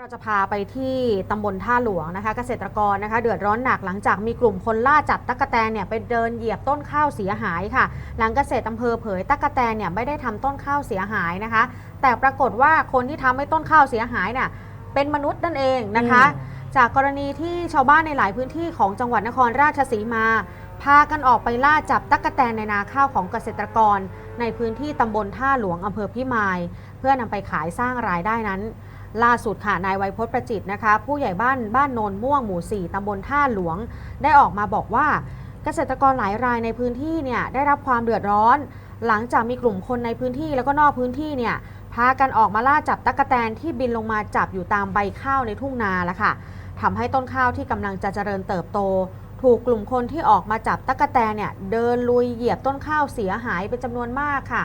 เราจะพาไปที่ตำบลท่าหลวงนะคะ เกษตรกรนะคะ เดือดร้อนหนักหลังจากมีกลุ่มคนล่าจับตั๊กแตนเนี่ยไปเดินเหยียบต้นข้าวเสียหายค่ะ หลังเกษตรอำเภอเผยตั๊กแตนเนี่ยไม่ได้ทำต้นข้าวเสียหายนะคะ แต่ปรากฏว่าคนที่ทำให้ต้นข้าวเสียหายเนี่ยเป็นมนุษย์นั่นเองนะคะ จากกรณีที่ชาวบ้านในหลายพื้นที่ของจังหวัดนครราชสีมาพากันออกไปล่าจับตั๊กแตนในนาข้าวของเกษตรกร ในพื้นที่ตำบลท่าหลวงอำเภอพิมาย เพื่อนำไปขายสร้างรายได้นั้น ล่าสุดค่ะนายไวยพจน์ประจิตนะคะ ผู้ใหญ่บ้านบ้านโนนม่วงหมู่ 4ตำบลท่าหลวง ได้ออกมาบอกว่า เกษตรกรหลายรายในพื้นที่เนี่ยได้รับความเดือดร้อน หลังจากมีกลุ่มคนในพื้นที่แล้วก็นอกพื้นที่เนี่ยพากันออกมาล่าจับตั๊กแตนที่บินลงมาจับอยู่ตามใบข้าวในทุ่งนาแล้วค่ะทำให้ต้นข้าวที่กำลังจะเจริญเติบโต ถูกกลุ่มคนที่ออกมาจับตั๊กแตนเนี่ยเดินลุยเหยียบต้นข้าวเสียหายเป็นจำนวนมากค่ะ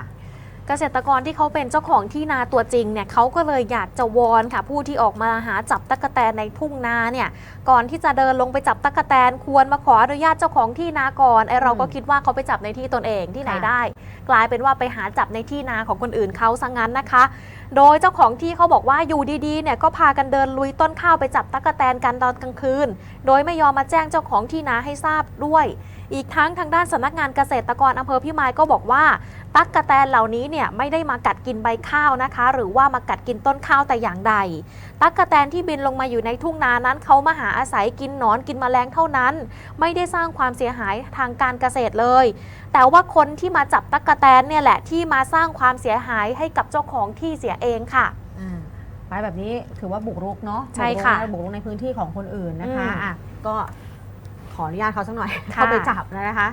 เกษตรกรที่เขาเป็นเจ้าของที่นาตัวจริงเนี่ยเขาก็เลยอยากจะวอนค่ะ ผู้ที่ออกมาหาจับตั๊กแตนในทุ่งนาเนี่ยก่อนที่จะเดินลงไปจับตั๊กแตนควรมาขออนุญาตเจ้าของที่นาก่อนไอเราก็อืมคิดว่าเขาไปจับในที่ตนเองที่ไหนค่ะได้ กลายเป็นว่าไปหาจับในที่นาของคนอื่นเขาซะงั้นนะคะ โดยเจ้าของที่เขาบอกว่าอยู่ดีๆเนี่ยก็พากันเดินลุยต้นข้าวไปจับตั๊กแตนกันตอนกลางคืน โดยไม่ยอมมาแจ้งเจ้าของที่นาให้ทราบด้วย อีกทั้งทางด้านสำนักงานเกษตรกรอำเภอพิมายก็บอกว่า ตั๊กแตนเหล่านี้เนี่ยไม่ได้มากัดกินใบข้าวนะคะ หรือว่ามากัดกินต้นข้าวแต่อย่างใด ตั๊กแตนที่บินลงมาอยู่ในทุ่งนานั้นเขามาหาอาศัยกินหนอนกินแมลงเท่านั้น ไม่ได้สร้างความเสียหายทางการเกษตรเลย แต่ว่าคนที่มาจับตั๊กแตนเนี่ยแหละที่มาสร้างความเสียหายให้กับเจ้าของที่เสียเองค่ะอ่าไปแบบนี้ถือว่าบุกรุกเนาะใช่ค่ะบุกรุกนบุกรุกในพื้นที่ของคนอื่นนะคะอืมอะก็ ขออนุญาตเขาสักหน่อยค่ะเข้าไปจับนะคะ